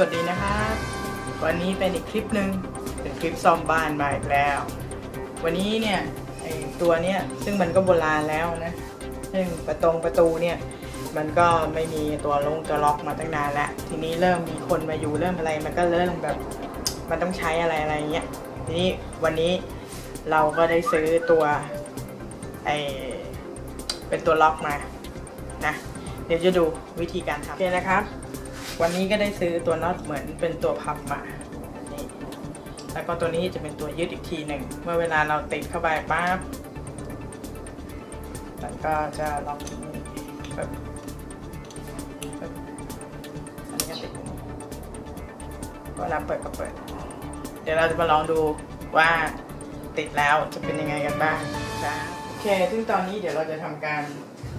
วัสดีนะครับ วันนี้เป็นอีกคลิปหนึ่งเป็นคลิปซ่อมบ้านมาอีกแล้ว วันนี้เนี่ยไอตัวเนี้ยซึ่งมันก็โบราณแล้วนะซึ่งประตงประตูเนี่ยมันก็ไม่มีตัวลงตัวล็อกมาตั้งนานแล้ว ทีนี้เริ่มมีคนมาอยู่เริ่มอะไรมันก็เริ่มแบบมันต้องใช้อะไรอะไรเงี้ยทีนี้วันนี้เราก็ได้ซื้อตัวไอเป็นตัวล็อกมานะเดี๋ยวจะดูวิธีการทำโอเคนะครับ วันนี้ก็ได้ซื้อตัวน็อตเหมือนเป็นตัวพับมานี่แล้วก็ตัวนี้จะเป็นตัวยึดอีกทีหนึ่งเมื่อเวลาเราติดเข้าไปปั๊บมันก็จะล็อกที่นี่ปึ๊บบอันนี้ก็ติดเวลาเปิดก็เปิด เดี๋ยวเราจะมาลองดูว่าติดแล้วจะเป็นยังไงกันบ้างนะโอเค ซึ่งตอนนี้เดี๋ยวเราจะทำการ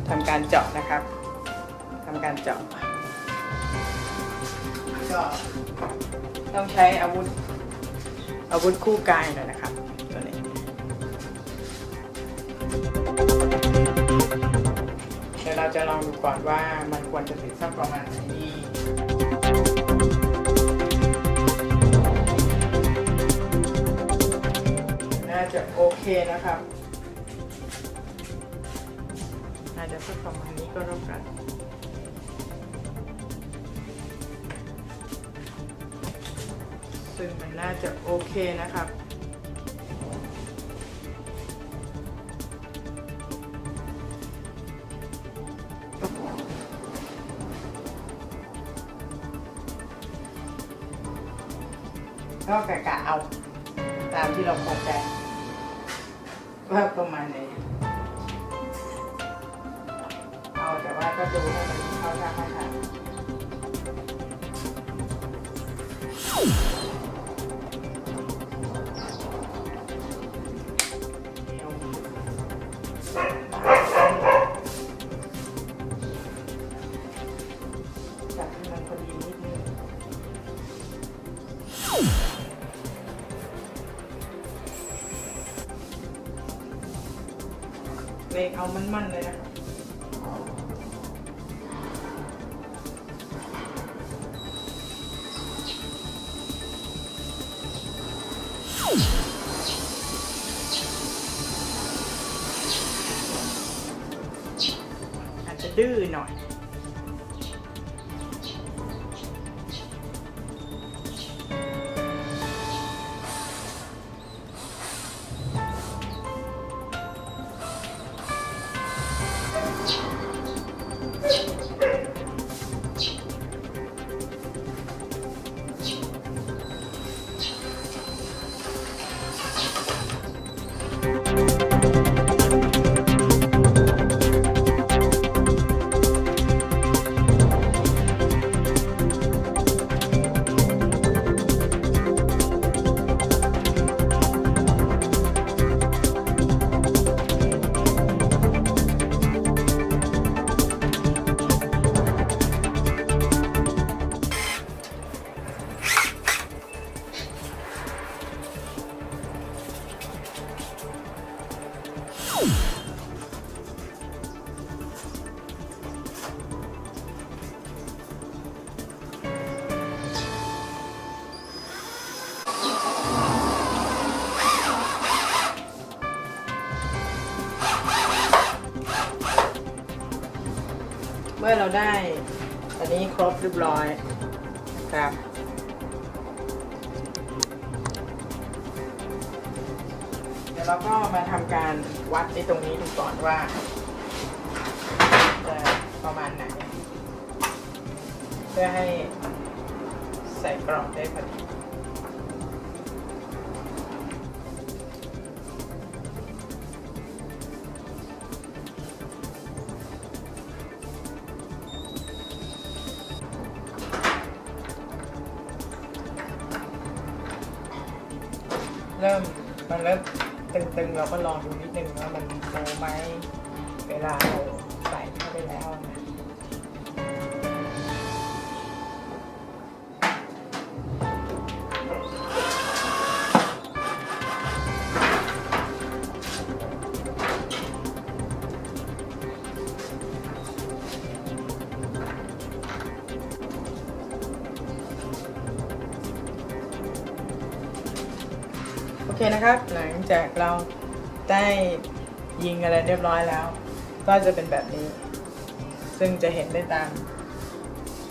ทำการเจาะนะครับทำการเจาะ ก็ ต้องใช้อาวุธ อาวุธคู่กายหน่อยนะครับตัวนี้เดี๋ยวเราจะลองดูก่อนว่ามันควรจะติดสักประมาณไหนดีน่าจะโอเคนะครับ น่าจะสักประมาณนี้ก็แล้วกัน ซึ่งมันน่าจะโอเคนะครับก็กะกะเอา ตามที่เราพอใจว่าประมาณไหนเอาแต่ว่าก็ดูให้มันเข้าท่าเข้าทาง เลงเอามันๆเลยนะครับอาจจะดื้อหน่อย เมื่อเราได้อันนี้ครบเรียบร้อยครับเดี๋ยวเราก็มาทำการวัดในตรงนี้ดูก่อนว่าจะประมาณไหน เพื่อให้ใส่กรอบได้พอดี เริ่มมันเริ่มตึงๆ เราก็ลองดูนิดนึงว่ามันโตไหมเวลาเราใส่เข้าไปแล้ว เคนะครับ หลังจากเราได้ยิงอะไรเรียบร้อยแล้ว ก็จะเป็นแบบนี้ ซึ่งจะเห็นได้ตาม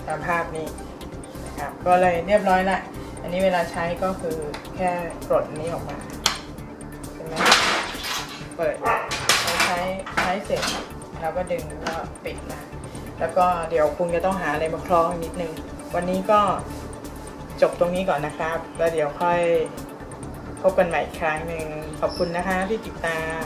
ตามภาพนี้นะครับก็เลยเรียบร้อยละ อันนี้เวลาใช้ก็คือแค่ปลดนี้ออกมาเห็นไหมเปิดใช้ใช้เสร็จเราก็ดึงแล้วก็ปิดมาแล้วก็เดี๋ยวคุณจะต้องหาอะไรมาคล้องนิดนึง วันนี้ก็จบตรงนี้ก่อนนะครับ แล้วเดี๋ยวค่อย พบกันใหม่อีกครั้งหนึ่งขอบคุณนะคะที่ติดตาม